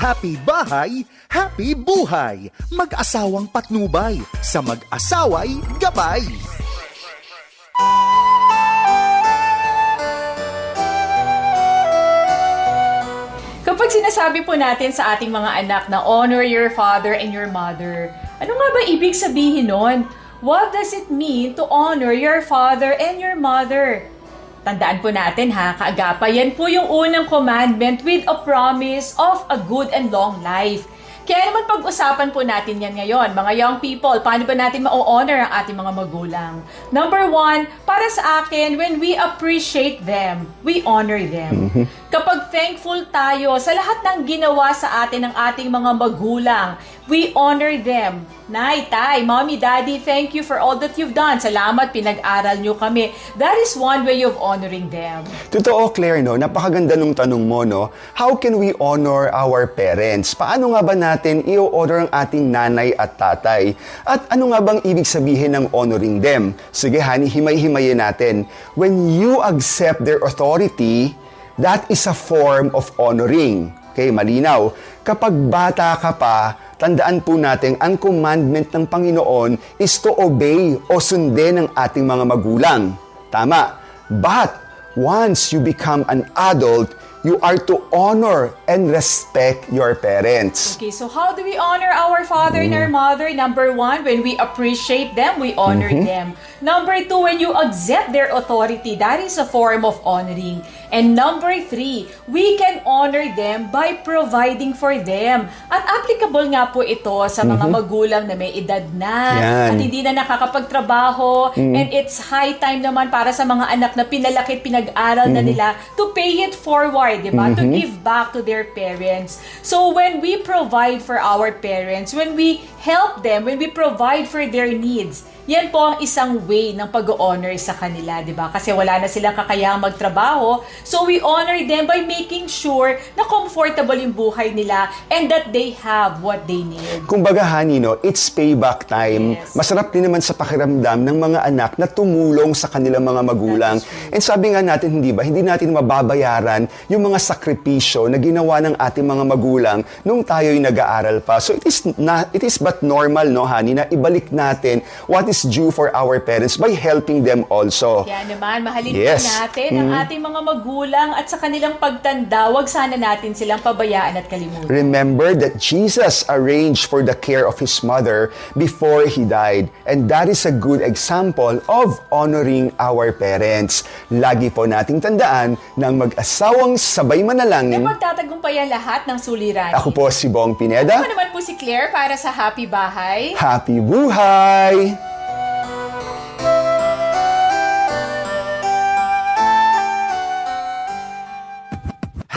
Happy bahay, happy buhay. Mag-asawang patnubay, sa mag-asaway gabay. Kapag sinasabi po natin sa ating mga anak na honor your father and your mother, ano nga ba ibig sabihin nun? What does it mean to honor your father and your mother? Tandaan po natin ha, kaagapa, yan po yung unang commandment with a promise of a good and long life. Kaya naman pag-usapan po natin yan ngayon, mga young people, paano ba natin ma-honor ang ating mga magulang? Number one, para sa akin, when we appreciate them, we honor them. Kapag thankful tayo sa lahat ng ginawa sa atin ng ating mga magulang, we honor them. Nay, tay, mommy, daddy, thank you for all that you've done. Salamat, pinag-aral nyo kami. That is one way of honoring them. Totoo, Claire, no? Napakaganda nung tanong mo, no? How can we honor our parents? Paano nga ba natin i-honor ang ating nanay at tatay? At ano nga bang ibig sabihin ng honoring them? Sige, hani, himay-himayin natin. When you accept their authority, that is a form of honoring. Okay, malinaw. Kapag bata ka pa, tandaan po natin, ang commandment ng Panginoon is to obey o sundin ang ating mga magulang. Tama. But once you become an adult, you are to honor and respect your parents. Okay, so how do we honor our father and our mother? Number one, when we appreciate them, we honor them. Number two, when you accept their authority, that is a form of honoring. And number three, we can honor them by providing for them. At applicable nga po ito sa mga magulang na may edad na Yan. at hindi na nakakapagtrabaho and it's high time naman para sa mga anak na pinalaki at pinag-aral na nila to pay it forward, di ba? To give back to their parents. So when we provide for our parents, when we help them, when we provide for their needs, yan po ang isang way ng pag-honor sa kanila, di ba? Kasi wala na silang kakayahang magtrabaho. So we honor them by making sure na comfortable yung buhay nila and that they have what they need. Kumbaga, honey, no, it's payback time. Yes. Masarap din naman sa pakiramdam ng mga anak na tumulong sa kanilang mga magulang. And sabi nga natin, hindi ba, hindi natin mababayaran yung mga sakripisyo na ginawa ng ating mga magulang nung tayo'y nag-aaral pa. So it is not, it is but normal, no, honey, na ibalik natin what is due for our parents by helping them also. Kaya naman, mahalin Yes. natin ang ating mga magulang at sa kanilang pagtanda, wag sana natin silang pabayaan at kalimutan. Remember that Jesus arranged for the care of his mother before he died. And that is a good example of honoring our parents. Lagi po nating tandaan ng mag-asawang sabay Na manalangin. magtatagumpayan lahat ng suliranin. Ako po si Bong Ako Pineda. naman po si Claire para sa Happy Bahay. Happy buhay!